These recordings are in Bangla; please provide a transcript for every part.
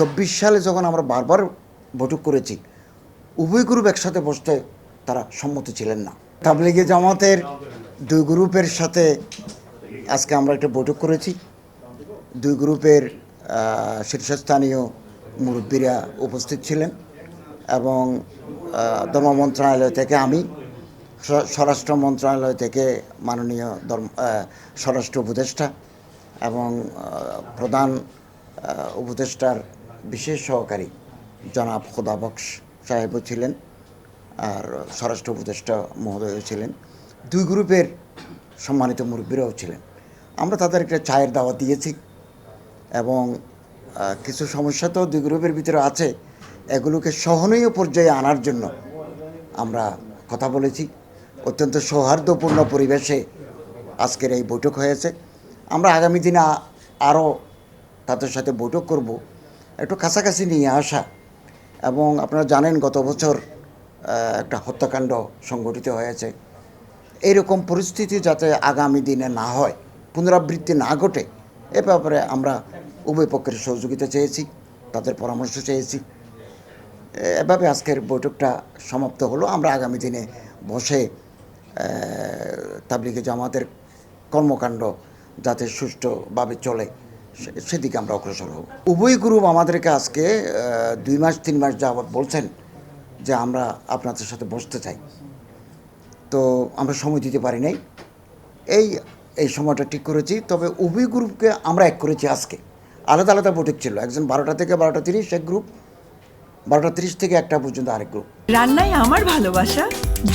চব্বিশ সালে যখন আমরা বারবার বৈঠক করেছি, উভয় গ্রুপ একসাথে বসতে তারা সম্মতি ছিলেন না। তাবলিগে জামাতের দুই গ্রুপের সাথে আজকে আমরা একটা বৈঠক করেছি। দুই গ্রুপের শীর্ষস্থানীয় মুরব্বীরা উপস্থিত ছিলেন এবং ধর্ম মন্ত্রণালয় থেকে আমি স্ব- স্বরাষ্ট্র মন্ত্রণালয় থেকে মাননীয় ধর্ম স্বরাষ্ট্র উপদেষ্টা এবং প্রধান উপদেষ্টার বিশেষ সহকারী জনাব খোদাবক্স সাহেবও ছিলেন আর স্বরাষ্ট্র উপদেষ্টা মহোদয়ও ছিলেন। দুই গ্রুপের সম্মানিত মুরব্বীরাও ছিলেন। আমরা তাদের একটা চায়ের দাওয়াত দিয়েছি এবং কিছু সমস্যা তো দুই গ্রুপের ভিতরে আছে। এগুলোকে সহনীয় পর্যায়ে আনার জন্য আমরা কথা বলেছি। অত্যন্ত সৌহার্দ্যপূর্ণ পরিবেশে আজকের এই বৈঠক হয়েছে। আমরা আগামী দিনে আরও তাদের সাথে বৈঠক করব। একটু কাছাকাছি নিয়ে আসা এবং আপনারা জানেন গত বছর একটা হত্যাকাণ্ড সংঘটিত হয়েছে। এইরকম পরিস্থিতি যাতে আগামী দিনে না হয়, পুনরাবৃত্তি না ঘটে, এ ব্যাপারে আমরা উভয় পক্ষের সহযোগিতা চেয়েছি, তাদের পরামর্শ চেয়েছি। এভাবে আজকের বৈঠকটা সমাপ্ত হলো। আমরা আগামী দিনে বসে তাবলিগে জামাতের কর্মকাণ্ড যাতে সুষ্ঠুভাবে চলে সেদিকে আমরা অগ্রসর হব। উভয় গ্রুপ আমাদেরকে আজকে দুই মাস তিন মাস যাবৎ বলছেন যে আমরা আপনাদের সাথে বসতে চাই। তো আমরা সময় দিতে পারি নাই। এই এই সময়টা ঠিক করেছি। তবে উভয় গ্রুপকে আমরা এক করেছি আজকে। আলাদা আলাদা বৈঠক ছিল। একজন বারোটা থেকে বারোটা তিরিশ এক গ্রুপ বারোটা তিরিশ থেকে একটা পর্যন্ত আরেক গ্রুপ রান্নায় আমার ভালোবাসা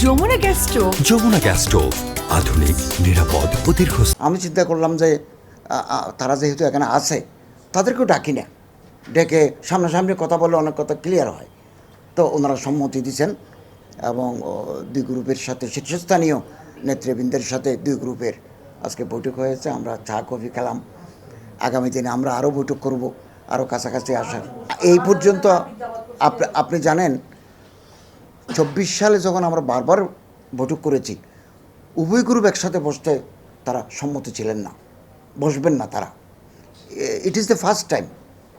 Jamuna gas stove. Jamuna gas stove আধুনিক নিরাপদ ও দীর্ঘ আমি চিন্তা করলাম যে তারা যেহেতু এখানে আছে, তাদেরকেও ডাকি না। ডেকে সামনাসামনি কথা বললে অনেক কথা ক্লিয়ার হয়। তো ওনারা সম্মতি দিয়েছেন এবং দুই গ্রুপের সাথে শীর্ষস্থানীয় নেতৃবৃন্দের সাথে দুই গ্রুপের আজকে বৈঠক হয়েছে, আমরা চা, কফি খেলাম। আগামী দিনে আমরা আরও বৈঠক করব, আরও কাছাকাছি আসার। এই পর্যন্ত আপনি আপনি জানেন, চব্বিশ সালে যখন আমরা বারবার বৈঠক করেছি, উভয় গ্রুপ একসাথে বসতে তারা সম্মতি ছিলেন না। বসবেন না তারা। It is the first time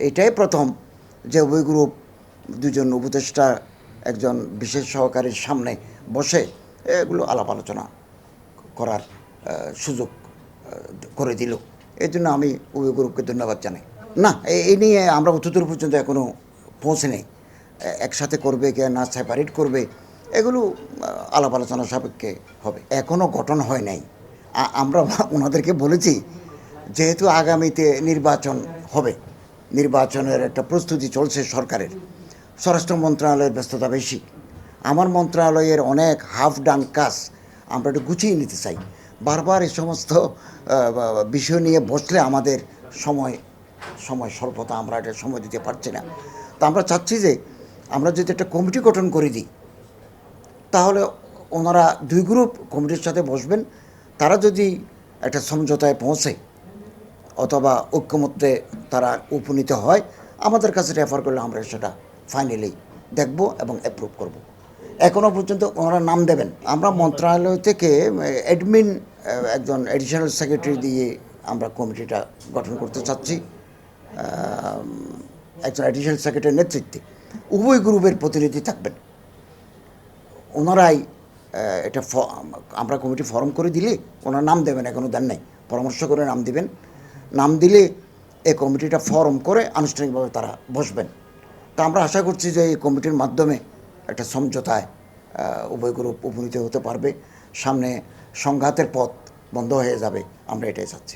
এটাই প্রথম যে উভয় গ্রুপ দুজন উপদেষ্টা, একজন বিশেষ সহকারীর সামনে বসে এগুলো আলাপ আলোচনা করার সুযোগ করে দিল। এই জন্য আমি উভয় গ্রুপকে ধন্যবাদ জানাই। না এই নিয়ে আমরা উত্তর পর্যন্ত এখনও পৌঁছে নেই একসাথে করবে কে, না সেপারেট করবে, এগুলো আলাপ আলোচনা সাপেক্ষে হবে। এখনও গঠন হয় নাই। আমরা, ওনাদেরকে বলেছি যেহেতু আগামীতে নির্বাচন হবে, নির্বাচনের একটা প্রস্তুতি চলছে সরকারের। স্বরাষ্ট্র মন্ত্রণালয়ের ব্যস্ততা বেশি। আমার মন্ত্রণালয়ের অনেক হাফ ডান কাজ আমরা একটু গুছিয়ে নিতে চাই। বারবার এই সমস্ত বিষয় নিয়ে বসলে আমাদের সময় সময় স্বল্পতা আমরা এটা সময় দিতে পারছি না। তো আমরা চাচ্ছি যে আমরা যদি একটা কমিটি গঠন করে দিই, তাহলে ওনারা দুই গ্রুপ কমিটির সাথে বসবেন। তারা যদি একটা সমঝোতায় পৌঁছে অথবা ঐক্যমত্যে তারা উপনীত হয়, আমাদের কাছে রেফার করলে আমরা সেটা ফাইনালি দেখব এবং অ্যাপ্রুভ করব। এখনও পর্যন্ত ওনারা নাম দেবেন। আমরা মন্ত্রণালয় থেকে অ্যাডমিন একজন অ্যাডিশনাল সেক্রেটারি দিয়ে আমরা কমিটিটা গঠন করতে চাচ্ছি। একজন অ্যাডিশনাল সেক্রেটারির নেতৃত্বে। উভয় গ্রুপের প্রতিনিধি থাকবেন। ওনারাই এটা আমরা কমিটি ফর্ম করে দিলে ওনার নাম দেবেন এখনও দেন নাই। পরামর্শ করে নাম দিবেন। নাম দিলে এই কমিটিটা ফর্ম করে আনুষ্ঠানিকভাবে তারা বসবেন। তা আমরা আশা করছি যে এই কমিটির মাধ্যমে একটা সমঝোতায় উভয় গ্রুপ উপনীত হতে পারবে। সামনে সংঘাতের পথ বন্ধ হয়ে যাবে, আমরা এটাই চাচ্ছি।